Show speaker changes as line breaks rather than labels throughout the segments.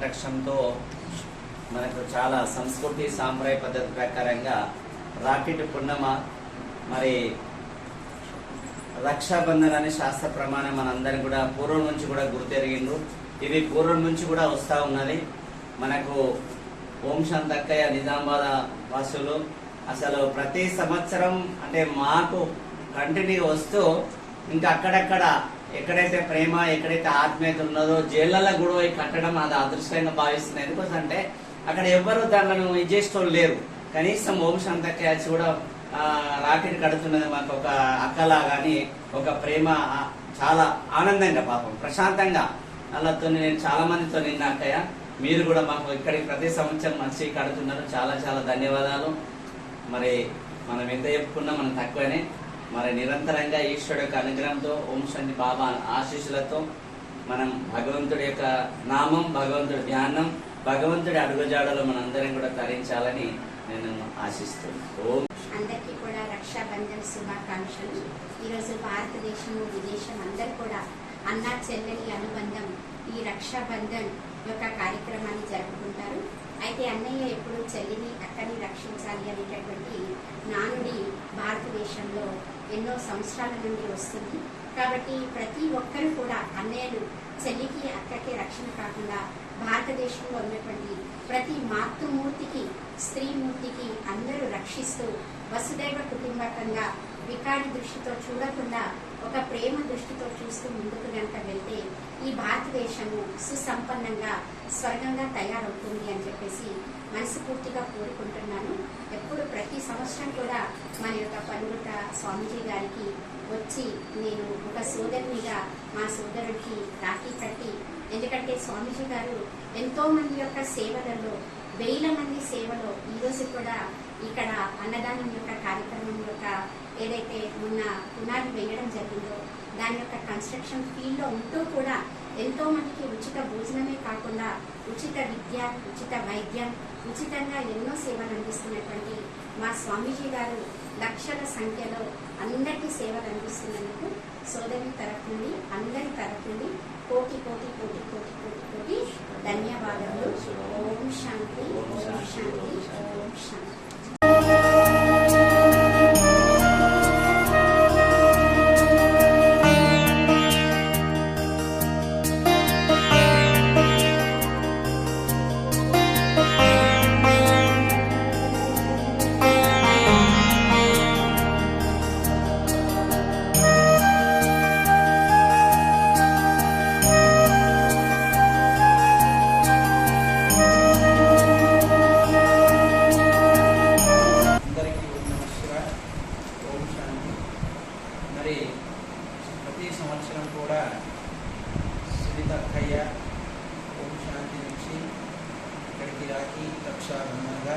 కటక్షంతో మనకు చాలా సంస్కృతి సాంప్రదాయ పద్ధతి ప్రకారంగా రాకెట్ పున్నమ మరి రక్షాబంధన్ అనే శాస్త్ర ప్రమాణం మనందరం కూడా పూర్వం నుంచి కూడా గుర్తెరిగిండు ఇది పూర్వం నుంచి కూడా వస్తూ ఉన్నది. మనకు ఓం శాంతక్కయ్య నిజామాబాద్ వాసులు అసలు ప్రతి సంవత్సరం అంటే మాకు కంటిన్యూ వస్తూ ఇంకా అక్కడక్కడ ఎక్కడైతే ప్రేమ ఎక్కడైతే ఆత్మీయత ఉన్నదో జైళ్ళలో కూడా కట్టడం అది అదృష్టంగా భావిస్తున్నాయి. ఎందుకంటే అక్కడ ఎవ్వరు దానిలను ఇది లేరు. కనీసం ఓం శాంతక్కయ్య వచ్చి కూడా రాకెట్ కడుతున్నది మాకు ఒక అక్కలా కానీ ఒక ప్రేమ చాలా ఆనందంగా పాపం ప్రశాంతంగా. అలాతో నేను చాలా మందితో నిన్నాకయ్య మీరు కూడా మాకు ఇక్కడికి ప్రతి సంవత్సరం మంచి కడుతున్నారు. చాలా చాలా ధన్యవాదాలు. మరి మనం ఎంత చెప్పుకున్నా మనం తక్కువనే. మరి నిరంతరంగా ఈశ్వరుడు యొక్క అనుగ్రహంతో ఓం శాంతి బాబా ఆశీస్సులతో మనం భగవంతుడి యొక్క నామం భగవంతుడి ధ్యానం భగవంతుడి అడుగుజాడలో మనందరం కూడా తరించాలని నేను ఆశిస్తున్నాను. ఓం
అందరికీ కూడా రక్షాబంధన్ శుభాకాంక్షలు. ఈరోజు భారతదేశము విదేశం అందరు కూడా అన్న చెల్లెలి అనుబంధం ఈ రక్షాబంధన్ యొక్క కార్యక్రమాన్ని జరుపుకుంటారు. అయితే అన్నయ్య ఎప్పుడు చెల్లిని అక్కని రక్షించాలి అనేటటువంటి నానుడి భారతదేశంలో ఎన్నో సంవత్సరాల నుండి వస్తుంది. కాబట్టి ప్రతి ఒక్కరు కూడా అన్నయ్యలు చెల్లికి అక్కకి రక్షణ కాకుండా భారతదేశంలో ఉన్నటువంటి ప్రతి మాతృమూర్తికి స్త్రీమూర్తికి అందరూ రక్షిస్తూ వసుదైవ కుటుంబకంగా వికారి దృష్టితో చూడకుండా ఒక ప్రేమ దృష్టితో చూస్తూ ముందుకు గంట వెళ్తే ఈ భారతదేశము సుసంపన్నంగా స్వర్గంగా తయారవుతుంది అని చెప్పేసి మనస్ఫూర్తిగా కోరుకుంటున్నాను. ఎప్పుడు ప్రతి సంవత్సరం కూడా మన యొక్క పలుగుట స్వామీజీ గారికి వచ్చి నేను ఒక సోదరునిగా మా సోదరుడికి రాఖీ కట్టి ఎందుకంటే స్వామీజీ గారు ఎంతోమంది యొక్క సేవలలో వేల మంది సేవలో ఈరోజు కూడా ఇక్కడ అన్నదానం యొక్క కార్యక్రమం యొక్క ఏదైతే మొన్న పునాది వేయడం జరిగిందో దాని యొక్క కన్స్ట్రక్షన్ ఫీల్డ్లో ఉంటూ కూడా ఎంతో మందికి ఉచిత భోజనమే కాకుండా ఉచిత విద్య ఉచిత వైద్యం ఉచితంగా ఎన్నో సేవలు అందిస్తున్నటువంటి మా స్వామీజీ గారు లక్షల సంఖ్యలో అందరికీ సేవలు అందిస్తున్నందుకు సోదరి తరఫు నుండి అందరి తరఫు నుండి కోటి కోటి కోటి కోటి కోటి కోటి ధన్యవాదాలు ఓం శాంతి ఓం శాంతి ఓం శాంతి.
కాబట్టి ప్రతి సంవత్సరం కూడా సునీత ఓం శాంతి నుంచి ఇక్కడికి రాకి రక్షాబంధంగా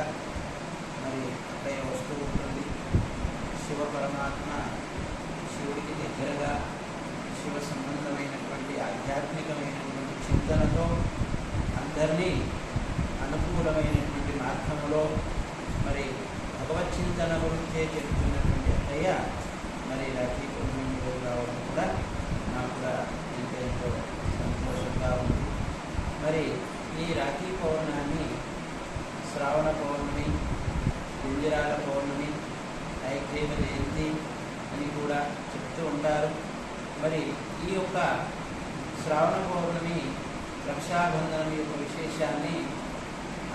మరి అక్కయ్య వస్తూ ఉంటుంది. శివ పరమాత్మ శివుడికి దగ్గరగా శివ సంబంధమైనటువంటి ఆధ్యాత్మికమైనటువంటి చింతనతో అందరినీ అనుకూలమైనటువంటి మార్గంలో మరి భగవత్ చింతన గురించే చెప్తున్నటువంటి అక్కయ్య మరి రాఖీ పౌర్ణమి రోజు రావడం కూడా నాకు కూడా ఎంతో ఎంతో సంతోషంగా ఉంది. మరి ఈ రాఖీ పౌర్ణాన్ని శ్రావణ పౌర్ణమి గుంజరాల పౌర్ణమి ఐక్యమ జయంతి అని కూడా చెప్తూ ఉంటారు. మరి ఈ యొక్క శ్రావణ పౌర్ణమి రక్షాబంధనం యొక్క విశేషాన్ని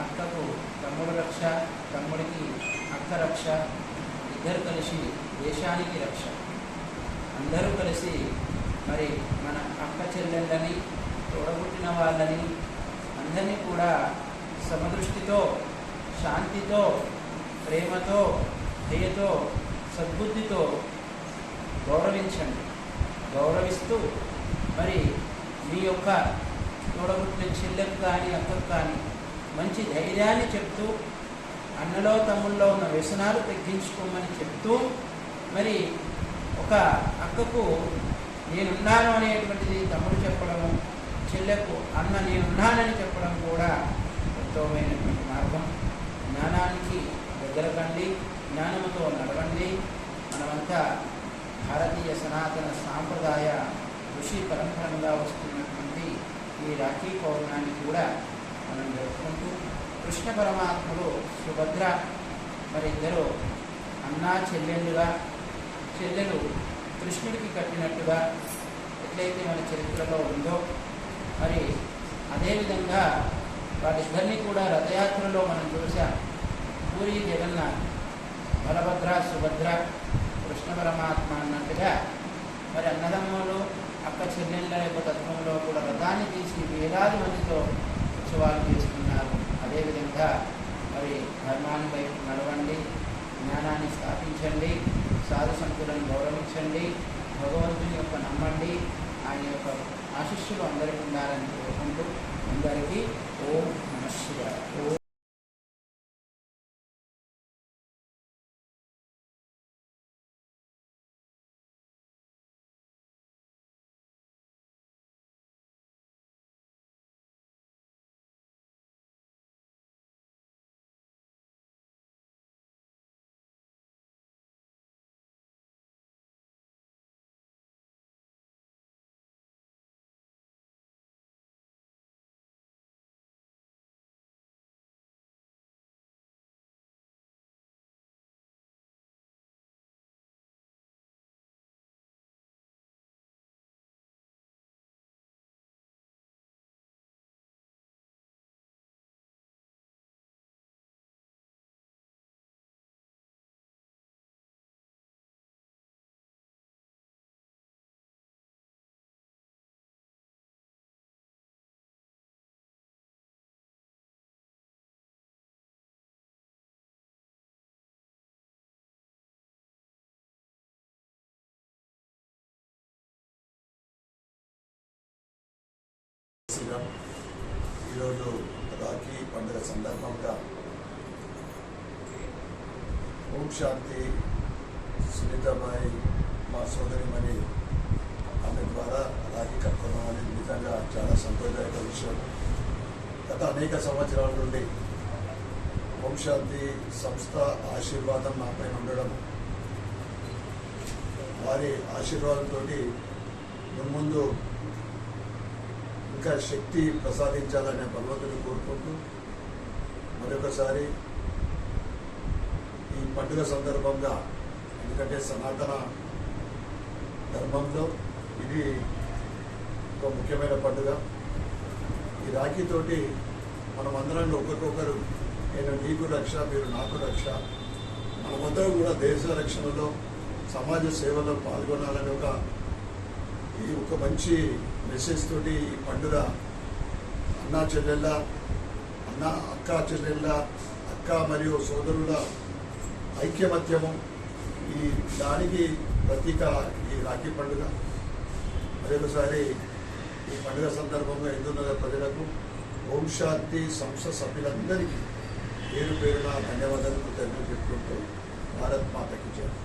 అక్కకు తమ్ముడు రక్ష తమ్ముడికి అక్క రక్ష ఇద్దరు కలిసి దేశానికి రక్ష. అందరూ కలిసి మరి మన అక్క చెల్లెళ్ళని తోడబుట్టిన వాళ్ళని అందరినీ కూడా సమదృష్టితో శాంతితో ప్రేమతో దయతో సద్బుద్ధితో గౌరవించండి. గౌరవిస్తూ మరి మీ యొక్క తోడబుట్టిన చెల్లెకు కానీ అక్కకు కానీ మంచి ధైర్యాన్ని చెప్తూ అన్నలో తమ్ముల్లో ఉన్న వ్యసనాలు తగ్గించుకోమని చెప్తూ మరి ఒక అక్కకు నేనున్నాను అనేటువంటిది తమ్ముడు చెప్పడము చెల్లెకు అన్న నేనున్నానని చెప్పడం కూడా ఉత్తమమైనటువంటి మార్గం. జ్ఞానానికి దగ్గరకండి జ్ఞానముతో నడవండి. మనమంతా భారతీయ సనాతన సాంప్రదాయ ఋషి పరంపరంగా వస్తున్నటువంటి ఈ రాఖీ పౌర్ణాన్ని కూడా మనం జరుపుకుంటూ కృష్ణ పరమాత్ముడు సుభద్ర మరి ఇద్దరు అన్నా చెల్లెళ్ళుగా చెల్లెలు కృష్ణుడికి కట్టినట్టుగా ఎట్లయితే మన చరిత్రలో ఉందో మరి అదేవిధంగా వాళ్ళిద్దరినీ కూడా రథయాత్రలో మనం చూసాం పూరి జగన్నాథ్ బలభద్ర సుభద్ర కృష్ణ పరమాత్మ అన్నట్టుగా మరి అన్నదమ్ములు అక్క చెల్లెళ్ళ యొక్క తత్వంలో కూడా రథాన్ని తీసి వేలాది మందితో ఉత్సవాలు చేస్తున్నారు. అదేవిధంగా మరి ధర్మాన్ని వైపు నడవండి జ్ఞానాన్ని స్థాపించండి సాధు సంతులను గౌరవించండి భగవంతుని యొక్క నమ్మండి ఆయన యొక్క ఆశిష్యులు అందరికీ ఉండాలని కోరుకుంటూ అందరికీ ఓం నమశివ ఓం
సందర్భంగా ఓం శాంతి సునీతాబాయి మా సోదరిమణి ఆమె ద్వారా అలాగే కట్టుకోవడం అనేది నిజంగా చాలా సంతోషదాయక విషయం. గత అనేక సంవత్సరాల నుండి ఓం శాంతి సంస్థ ఆశీర్వాదం నాపైన ఉండడం వారి ఆశీర్వాదంతో ముందు ఇంకా శక్తి ప్రసాదించాలనే భగవంతుని కోరుకుంటూ మరొకసారి ఈ పండుగ సందర్భంగా ఎందుకంటే సనాతన ధర్మంలో ఇది ఒక ముఖ్యమైన పండుగ. ఈ రాఖీతోటి మనం అందరం ఒకరికొకరు నేను నీకు రక్ష మీరు నాకు రక్ష. మనమందరం కూడా దేశ రక్షణలో సమాజ సేవలో పాల్గొనాలని ఒక ఈ ఒక మంచి మెసేజ్ తోటి ఈ పండుగ అన్నా చెల్లెళ్ళ నా అక్క చెల్లెళ్ళ అక్క మరియు సోదరుల ఐక్యమత్యము ఈ దానికి ప్రతీక ఈ రాఖీ పండుగ. మరొకసారి ఈ పండుగ సందర్భంగా హిందూ నగర్ ప్రజలకు ఓం శాంతి సంస్థ సభ్యులందరికీ పేరు పేరున ధన్యవాదాలు కృతజ్ఞతలు చెప్పుకుంటూ భారత్ మాతకి చేరు